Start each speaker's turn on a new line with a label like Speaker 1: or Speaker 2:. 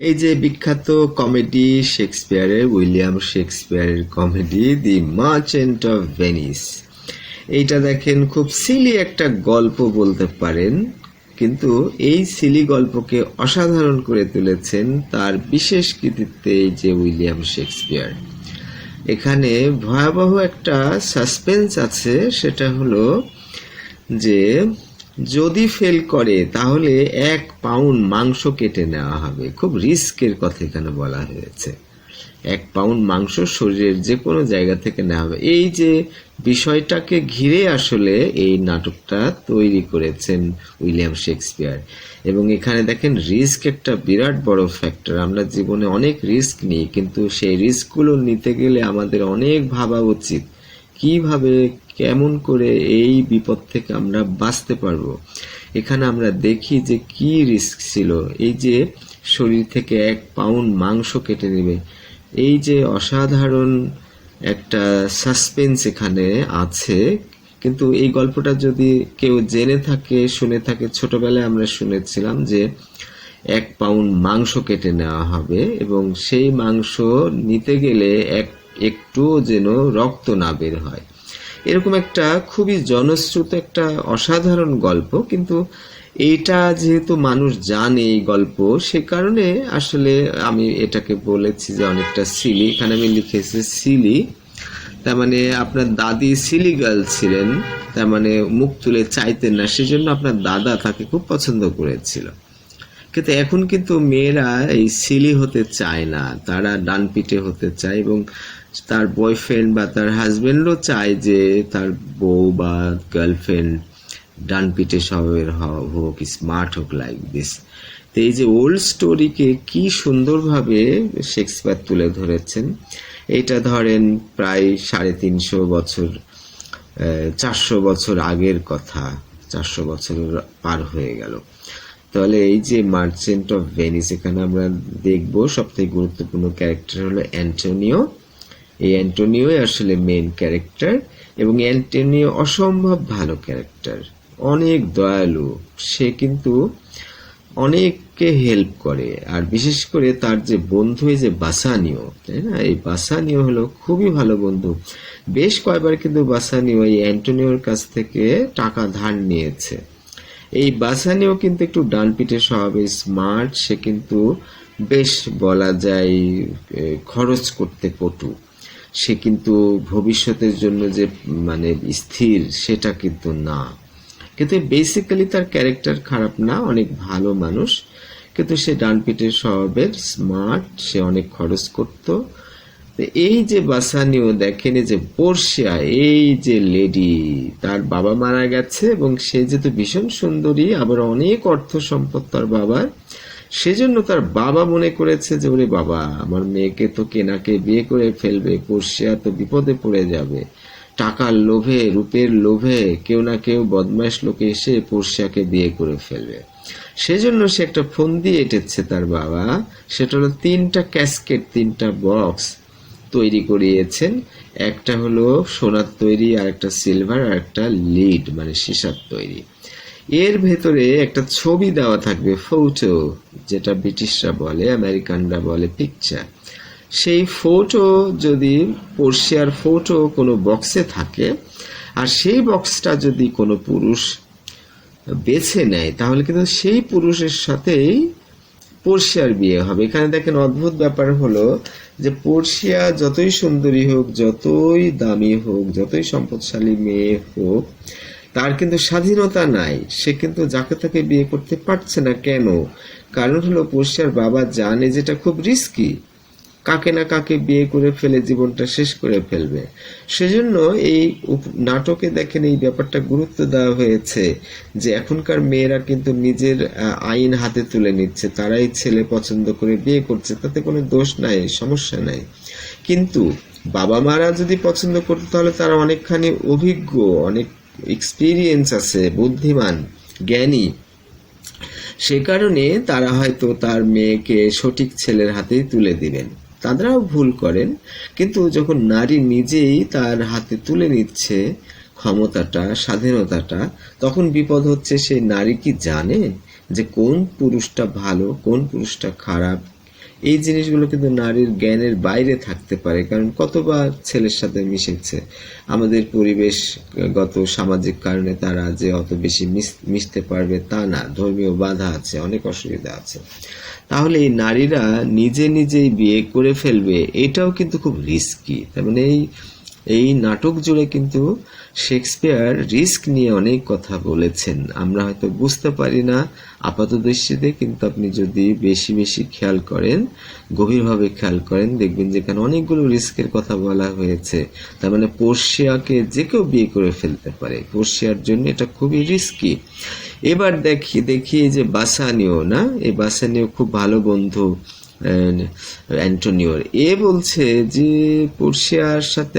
Speaker 1: এই যে বিখ্যাত কমেডি শেক্সপিয়ারের, William শেক্সপিয়ারের comedy the merchant of Venice এইটা দেখেন, খুব সিলি একটা গল্প বলতে পারেন, কিন্তু এই সিলি গল্পকে অসাধারণ করে তুলেছেন তার বিশেষ কৃতিত্বে যে উইলিয়াম শেক্সপিয়ার। এখানে ভয়াবহ একটা সাসপেন্স আছে, সেটা হলো যে যদি ফেল করে, তাহলে এক পাউন্ড মাংস কেটে নেওয়া হবে। খুব রিস্কের কথা এখানে বলা হয়েছে। এক পাউন্ড মাংস শরীরের যে কোনো জায়গা থেকে নেওয়া হবে। এই যে বিষয়টাকে ঘিরে আসলে এই নাটকটা তৈরি করেছেন উইলিয়াম শেক্সপিয়ার। এবং এখানে দেখেন রিস্ক একটা বিরাট বড় ফ্যাক্টর আমরা জীবনে অনেক রিস্ক নিই, কিন্তু সেই রিস্কগুলো নিতে গেলে আমাদের অনেক ভাবা উচিত। কীভাবে, কেমন করে এই বিপদ থেকে আমরা বাঁচতে পারব? এখানে আমরা দেখি যে কি রিস্ক ছিল। এই যে শরীর থেকে এক পাউন্ড মাংস কেটে নেবে। এই যে অসাধারণ একটা সাসপেন্স এখানে আছে, কিন্তু এই গল্পটা যদি কেউ জেনে থাকে, শুনে থাকে, ছোটবেলায় আমরা শুনেছিলাম যে এক পাউন্ড মাংস কেটে নেওয়া হবে এবং সেই মাংস নিতে গেলে এক একটুও যেন রক্ত না বের হয়। এরকম একটা খুবই জনশ্রুত একটা অসাধারণ গল্প, কিন্তু এটা যেহেতু মানুষ জানে এই গল্প, সে কারণে আসলে আমি এটাকে বলেছি যে অনেকটা সিলি এখানে আমি লিখেছি সিলি তার মানে আপনার দাদি সিলি গার্ল ছিলেন, তার মানে মুখ তুলে চাইতেন না, সেজন্য আপনার দাদা তাকে খুব পছন্দ করেছিল। কিন্তু এখন কিন্তু মেয়েরা এই সিলি হতে চায় না। তারা ডান পিটে হতে চায় এবং তার বয়ফ্রেন্ড বা তার হাজবেন্ডও চায় যে তার বউ বা গার্লফ্রেন্ড ডান পিটে স্বভাবের হ- হোক স্মার্ট হোক লাইক দিস তো এই যে ওল্ড স্টোরিকে কি সুন্দরভাবে শেক্সপিয়ার তুলে ধরেছেন, এটা ধরেন প্রায় সাড়ে তিনশো বছর চারশো বছর আগের কথা, চারশো বছর পার হয়ে গেল। তাহলে এই যে মার্চেন্ট অফ ভেনিস এখানে আমরা দেখব সবথেকে গুরুত্বপূর্ণ ক্যারেক্টার হলো অ্যান্টোনিও এই অ্যান্টোনিও আসলে মেন ক্যারেক্টার এবং অ্যান্টোনিও অসম্ভব ভালো ক্যারেক্টার অনেক দয়ালু। সে কিন্তু অনেককে হেল্প করে। আর বিশেষ করে তার যে বন্ধু, এই যে বাসানিও তাই না? এই বাসানিও হলো খুবই ভালো বন্ধু। বেশ কয়বার কিন্তু বাসানিও এই অ্যান্টোনিওর কাছ থেকে টাকা ধার নিয়েছে। এই বাসানিও কিন্তু একটু ডান পিঠে স্বভাবে স্মার্ট সে কিন্তু বেশ বলা যায় খরচ করতে পটু সে কিন্তু ভবিষ্যতের জন্য যে মানে স্থির, সেটা কিন্তু না। কিন্তু বেসিক্যালি তার ক্যারেক্টার খারাপ না, অনেক ভালো মানুষ। কিন্তু সে ডান পিঠের স্বভাবের স্মার্ট সে অনেক খরচ করত। এই যে বাসানিও দেখেন যে পোর্শিয়া, এই যে লেডি, তার বাবা মারা গেছে এবং সে যেহেতু ভীষণ সুন্দরী, আবার অনেক অর্থ সম্পদ তার বাবার, সেজন্য তার বাবা মনে করেছে যে, ওরে বাবা, আমার মেয়েকে তো কেনাকে বিয়ে করে ফেলবে, পোর্শিয়া তো বিপদে পড়ে যাবে। টাকার লোভে, রূপের লোভে কেউ না কেউ বদমাইশ লোকে এসে পোর্শিয়াকে বিয়ে করে ফেলবে। সেজন্য সে একটা ফোন দিয়ে এঁটেছে তার বাবা, সেটা হলো তিনটা ক্যাসকেট তিনটা বক্স। তৈরি করিয়েছেন। একটা হলো সোনার তৈরি আর একটা সিলভার আর একটা লিড মানে সিসার তৈরি। এর ভেতরে একটা ছবি দেওয়া থাকবে ফটো যেটা ব্রিটিশরা বলে, আমেরিকানরা বলে পিকচার সেই ফটো যদি পোর্শিয়ার ফটো কোনো বক্সে থাকে, আর সেই বক্সটা যদি কোনো পুরুষ বেছে নেয়, তাহলে কিন্তু সেই পুরুষের সাথেই পোর্শিয়ার বিয়ে হবে। এখানে দেখেন অদ্ভুত ব্যাপার হলো যে পোর্শিয়া যতই সুন্দরী হোক, যতই দামি হোক, যতই সম্পদশালী মেয়ে হোক, তার কিন্তু স্বাধীনতা নাই। সে কিন্তু যাকে তাকে বিয়ে করতে পারছে না কেন? কারণ হলো পোর্শিয়ার বাবা জানে যেটা খুব রিস্কি কাকে না কাকে বিয়ে করে ফেলে জীবনটা শেষ করে ফেলবে। সেজন্য এই নাটকে দেখেন এই ব্যাপারটা গুরুত্ব দেওয়া হয়েছে যে এখনকার মেয়েরা কিন্তু নিজের আইন হাতে তুলে নিচ্ছে। তারাই ছেলে পছন্দ করে বিয়ে করছে, তাতে কোনো দোষ নাই, সমস্যা নাই। কিন্তু বাবা মারা যদি পছন্দ করতো, তাহলে তারা অনেকখানি অভিজ্ঞ, অনেক এক্সপিরিয়েন্স আছে, বুদ্ধিমান, জ্ঞানী। সে কারণে তারা হয়তো তার মেয়েকে সঠিক ছেলের হাতেই তুলে দিবেন। তারাও ভুল করেন। কিন্তু যখন নারী নিজেই তার হাতে তুলে নিচ্ছে ক্ষমতাটা, স্বাধীনতাটা, তখন বিপদ হচ্ছে সেই নারী কি জানে যে কোন পুরুষটা ভালো, কোন পুরুষটা খারাপ এই জিনিসগুলো কিন্তু নারীর জ্ঞানের বাইরে থাকতে পারে, কারণ কতবার ছেলের সাথে মিশেছে? আমাদের পরিবেশগত সামাজিক কারণে তারা যে অত বেশি মিশ- মিশতে পারবে তা না। ধর্মীয় বাধা আছে, অনেক অসুবিধা আছে। তাহলে এই নারীরা নিজে নিজেই বিয়ে করে ফেলবে, এটাও কিন্তু খুব রিস্কি তার মানে এই এই নাটক জুড়ে কিন্তু শেক্সপিয়ার রিস্ক নিয়ে অনেক কথা বলেছেন। আমরা হয়তো বুঝতে পারি না, আপাত দৃষ্টিতে কিন্তু আপনি যদি বেশি বেশি খেয়াল করেন, গভীরভাবে খেয়াল করেন, দেখবেন যে এখানে অনেকগুলো রিস্কের কথা বলা হয়েছে। তার মানে পোর্শিয়াকে যে কেউ বিয়ে করে ফেলতে পারে। পোর্শিয়ার জন্য এটা খুবই রিস্কি। এবার দেখি দেখি যে বাসানিও, না? এই বাসানিও খুব ভালো বন্ধু অ্যান্টোনিওর। এ বলছে যে পোর্শিয়ার সাথে